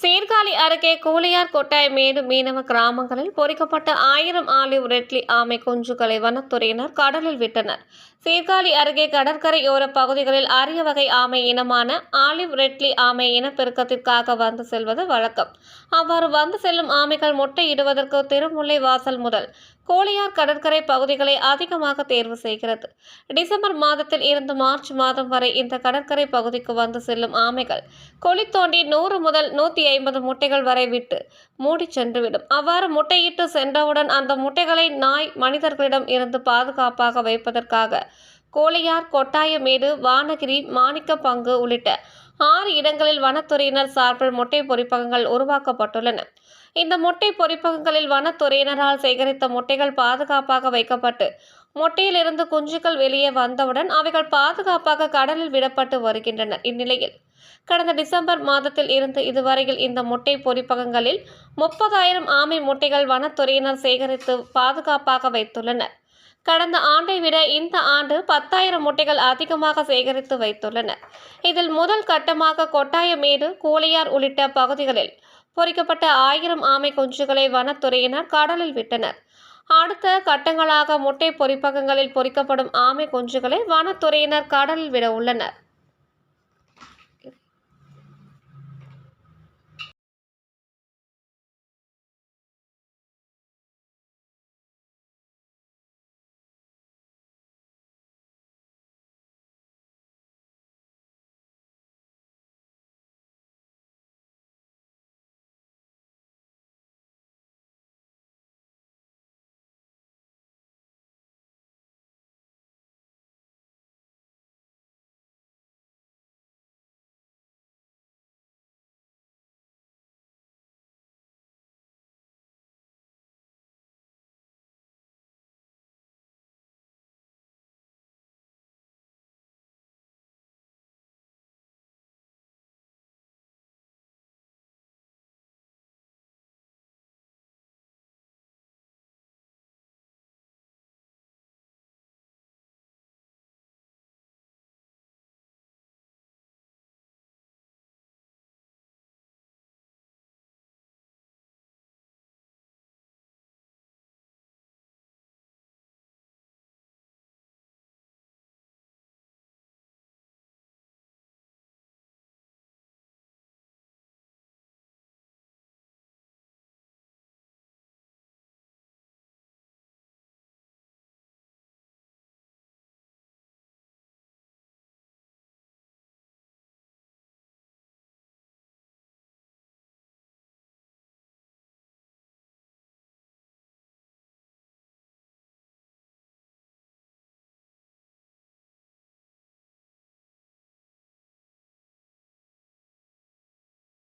சீர்காழி அருகே கூலியார் கொட்டாய் மேடு மீனவ கிராமங்களில் பொறிக்கப்பட்ட ஆயிரம் ஆலிவ் ரெட்லி ஆமை குஞ்சுகளை வனத்துறையினர் கடலில் விட்டனர். சீர்காழி அருகே கடற்கரையோர பகுதிகளில் அரிய வகை ஆமை இனமான ஆலிவ் ரெட்லி ஆமை இனப்பெருக்கத்திற்காக வந்து செல்வது வழக்கம். அவ்வாறு வந்து செல்லும் ஆமைகள் முட்டையிடுவதற்கு திருமுல்லை வாசல் முதல் கோலியார் கடற்கரை பகுதிகளை அதிகமாக தேர்வு செய்கிறது. டிசம்பர் மாதத்தில் இருந்து மார்ச் மாதம் வரை இந்த கடற்கரை பகுதிக்கு வந்து செல்லும் ஆமைகள் குழி தோண்டி நூறு முதல் நூற்றி ஐம்பது முட்டைகள் வரை விட்டு மூடி சென்றுவிடும். அவ்வாறு முட்டையிட்டு சென்றவுடன் அந்த முட்டைகளை நாய் மனிதர்களிடம் இருந்து பாதுகாப்பாக வைப்பதற்காக கோழையார் கொட்டாயமேடு வானகிரி மாணிக்கப்பங்கு உள்ளிட்ட ஆறு இடங்களில் வனத்துறையினர் சார்பில் முட்டை பொறிப்பகங்கள் உருவாக்கப்பட்டுள்ளன. இந்த முட்டை பொறிப்பகங்களில் வனத்துறையினரால் சேகரித்த முட்டைகள் பாதுகாப்பாக வைக்கப்பட்டு முட்டையிலிருந்து குஞ்சுகள் வெளியே வந்தவுடன் அவைகள் பாதுகாப்பாக கடலில் விடப்பட்டு வருகின்றன. இந்நிலையில் கடந்த டிசம்பர் மாதத்தில் இருந்து இதுவரையில் இந்த முட்டை பொறிப்பகங்களில் முப்பதாயிரம் ஆமை முட்டைகள் வனத்துறையினர் சேகரித்து பாதுகாப்பாக வைத்துள்ளனர். கடந்த ஆண்டை விட இந்த ஆண்டு பத்தாயிரம் முட்டைகள் அதிகமாக சேகரித்து வைத்துள்ளனர். இதில் முதல் கட்டமாக கொட்டாயமேடு கூலியார் உள்ளிட்ட பகுதிகளில் பொறிக்கப்பட்ட ஆயிரம் ஆமை குஞ்சுகளை வனத்துறையினர் கடலில் விட்டனர். அடுத்த கட்டங்களாக முட்டை பொறிப்பகங்களில் பொறிக்கப்படும் ஆமை குஞ்சுகளை வனத்துறையினர் கடலில் விட உள்ளனர்.